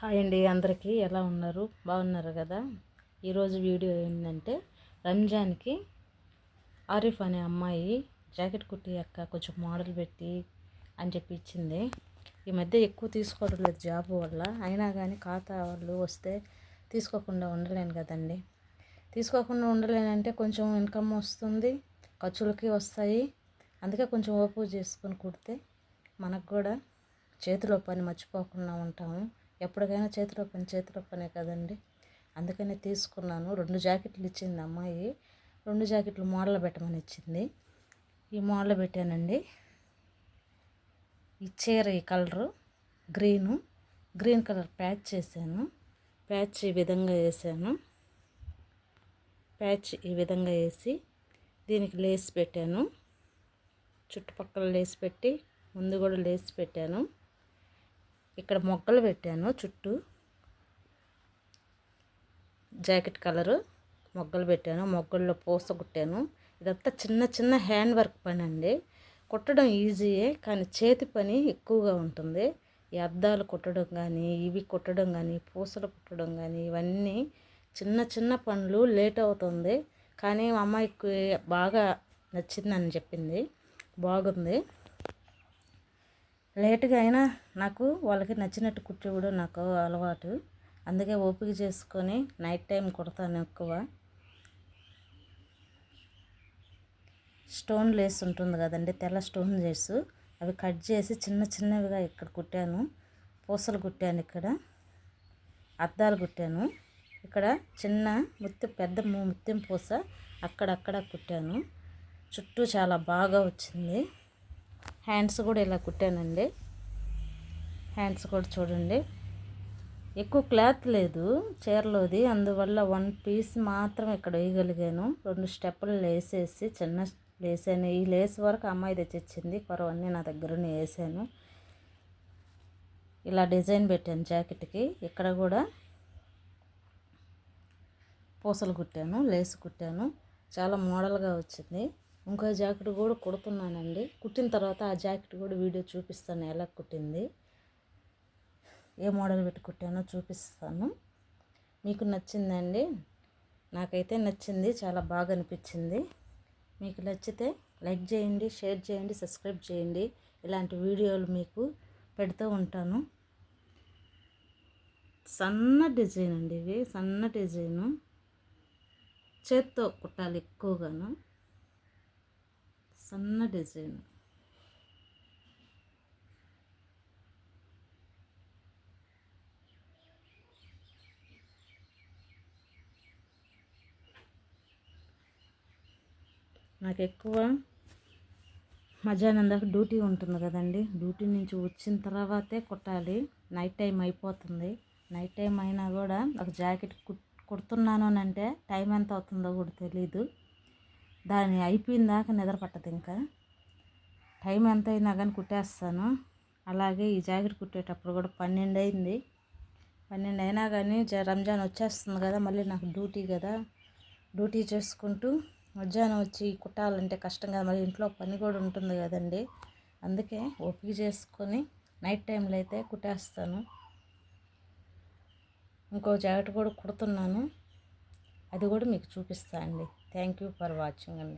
Hi అండి అందరికీ ఎలా ఉన్నారు? బాగున్నారు కదా? ఈరోజు వీడియో ఏంటంటే రంజాన్కి ఆరిఫ్ అనే అమ్మాయి జాకెట్ కుట్టి అక్క కొంచెం మోడల్ పెట్టి అని చెప్పి ఇచ్చింది. ఈ మధ్య ఎక్కువ తీసుకోవడం లేదు జాబ్ వల్ల. అయినా కానీ ఖాతా వాళ్ళు వస్తే తీసుకోకుండా ఉండలేను కదండి. తీసుకోకుండా ఉండలేనంటే కొంచెం ఇన్కమ్ వస్తుంది ఖర్చులకి వస్తాయి. అందుకే కొంచెం ఓపు చేసుకొని కుడితే మనకు కూడా చేతిలో పని మర్చిపోకుండా ఉంటాము. ఎప్పటికైనా చేతిలో పని చేతిలో పనే కదండి. అందుకనే తీసుకున్నాను. రెండు జాకెట్లు ఇచ్చింది అమ్మాయి. రెండు జాకెట్లు మోడల్ పెట్టమని ఇచ్చింది. ఈ మోడల్ పెట్టానండి. ఈ చీర ఈ colour green. Green colour patch చేశాను. ప్యాచ్ ఈ విధంగా వేసాను ప్యాచ్ ఈ విధంగా వేసి దీనికి లేస్ పెట్టాను. చుట్టుపక్కల లేస్ పెట్టి ముందు కూడా లేస్ పెట్టాను. ఇక్కడ మొగ్గలు పెట్టాను చుట్టూ. జాకెట్ కలరు మొగ్గలు పెట్టాను మొగ్గల్లో పూస కుట్టాను. ఇదంతా చిన్న చిన్న హ్యాండ్ వర్క్ పని అండి. కుట్టడం ఈజీయే కానీ చేతి పని ఎక్కువగా ఉంటుంది. ఈ అద్దాలు కుట్టడం కానీ ఇవి కుట్టడం కానీ పూసలు కుట్టడం కానీ ఇవన్నీ చిన్న చిన్న పనులు లేట్ అవుతుంది. కానీ మా అమ్మాయికి బాగా నచ్చిందని చెప్పింది. బాగుంది. లేటుగా అయినా నాకు వాళ్ళకి నచ్చినట్టు కుట్టివ్వడం నాకు అలవాటు. అందుకే ఓపిక చేసుకొని నైట్ టైం కుడతాను ఎక్కువ. స్టోన్ లేస్ ఉంటుంది కదండి తెల్ల స్టోన్ లేస్. అవి కట్ చేసి చిన్న చిన్నవిగా ఇక్కడ కుట్టాను. పూసలు కుట్టాను ఇక్కడ. అద్దాలు కుట్టాను. ఇక్కడ చిన్న ముత్తి పెద్ద ముత్యం పూస అక్కడక్కడ కుట్టాను. చుట్టూ చాలా బాగా వచ్చింది. హ్యాండ్స్ కూడా ఇలా కుట్టానండి. హ్యాండ్స్ కూడా చూడండి. ఎక్కువ క్లాత్ లేదు చీరలోది. అందువల్ల వన్ పీస్ మాత్రం ఇక్కడ వేయగలిగాను. రెండు స్టెప్పులు లేసేసి చిన్న లేసాను. ఈ లేస్ వరకు అమ్మాయి తెచ్చిచ్చింది. కొరవన్నీ నా దగ్గర వేసాను. ఇలా డిజైన్ పెట్టాను జాకెట్కి. ఇక్కడ కూడా పూసలు కుట్టాను లేస్ కుట్టాను. చాలా మోడల్గా వచ్చింది. ఇంకో జాకెట్ కూడా కుడుతున్నానండి. కుట్టిన తర్వాత ఆ జాకెట్ కూడా వీడియో చూపిస్తాను ఎలా కుట్టింది. ఏ మోడల్ పెట్టి కుట్టానో చూపిస్తాను. మీకు నచ్చిందండి? నాకైతే నచ్చింది చాలా బాగా అనిపించింది. మీకు నచ్చితే లైక్ చేయండి షేర్ చేయండి సబ్స్క్రైబ్ చేయండి. ఇలాంటి వీడియోలు మీకు పెడుతూ ఉంటాను. సన్న డిజైన్ అండి ఇవి సన్న డిజైను. చేత్తో కుట్టాలి ఎక్కువగాను. సన్న డిజైన్. నాకు ఎక్కువ మధ్యాహ్నం దాకా డ్యూటీ ఉంటుంది కదండి. డ్యూటీ నుంచి వచ్చిన తర్వాతే కుట్టాలి. నైట్ టైం అయిపోతుంది. నైట్ టైం అయినా కూడా ఒక జాకెట్ కుడుతున్నాను అని అంటే టైం ఎంత అవుతుందో కూడా తెలీదు. దాన్ని అయిపోయిన దాకా నిద్ర పట్టదు ఇంకా. టైం ఎంత అయినా కానీ కుట్టేస్తాను. అలాగే ఈ జాకెట్ కుట్టేటప్పుడు కూడా పన్నెండు అయింది. పన్నెండు అయినా కానీ రంజాన్ వచ్చేస్తుంది కదా మళ్ళీ నాకు డ్యూటీ కదా. డ్యూటీ చేసుకుంటూ మధ్యాహ్నం వచ్చి కుట్టాలంటే కష్టం కదా మళ్ళీ ఇంట్లో పని కూడా ఉంటుంది కదండి. అందుకే ఓపిక చేసుకొని నైట్ టైంలో అయితే కుట్టేస్తాను. ఇంకో జాకెట్ కూడా కుడుతున్నాను. అది కూడా మీకు చూపిస్తాను అండి. Thank you for watching and